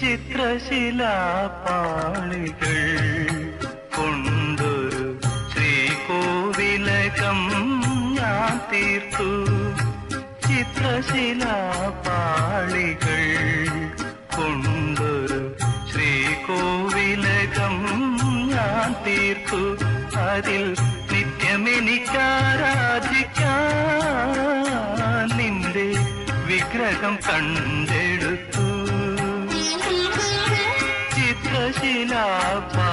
ചിത്രശിലാപാളികൾ കൊണ്ടൊരു ശ്രീകോവിലകം ഞാൻ തീർത്തു. ചിത്രശിലാപാളികൾ കൊണ്ടൊരു ശ്രീകോവിലകം ഞാൻ തീർത്തു. അതിൽ നിത്യമെനിക്കാരാധിക്കാൻ നിന്റെ വിഗ്രഹം കണ്ടെടുത്തു ചിത്രശിലാപാളികൾ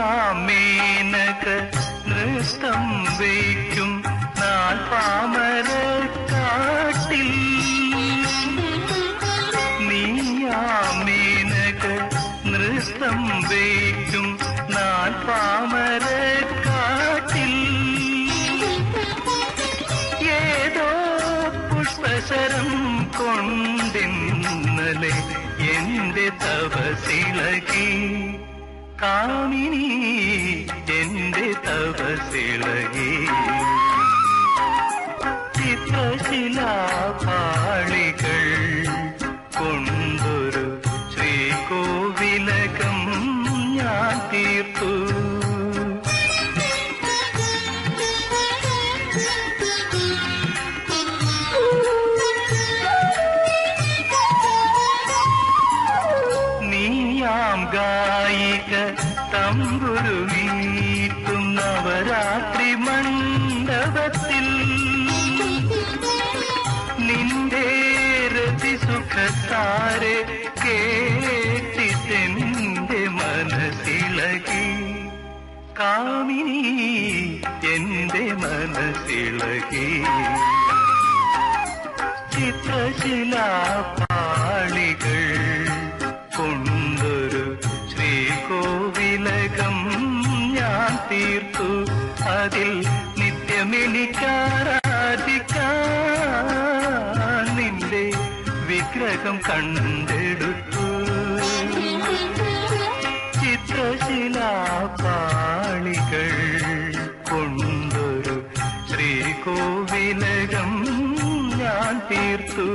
നീയാമേനക നൃത്തം വയ്ക്കും നാൾ പാമര കാട്ടിൽ. നീയാമേനക നൃത്തം വയ്ക്കും നാൾ പാമര കാട്ടിൽ. ഏതോ പുഷ്പശരം കൊണ്ടിന്നലെ എന്റെ തപസിളകി കാമിനി എന്റെ തപസിളകി ചിത്രശിലാപാളികൾ കൊണ്ടൊരു ശ്രീകോവിലകം ഞാൻ തീർത്തു. ഗായിക തമ്പുരു വീട്ടും നവരാത്രി മണ്ഡപത്തിൽ. നിന്റെ രതി സുഖത്താരെ കേട്ടിട്ടെന്റെ മനസ്സിളകി. കാമിനി എന്റെ മനസ്സിളകി. ചിത്രശിലാപാളികൾ കൊണ്ടൊരു നിത്യമെനിക്കാരാധിക്കാൻ നിന്റെ വിഗ്രഹം കണ്ടെടുത്തു. ചിത്രശിലാപാളികൾ കൊണ്ടൊരു ശ്രീകോവിലകം ഞാൻ തീർത്തു.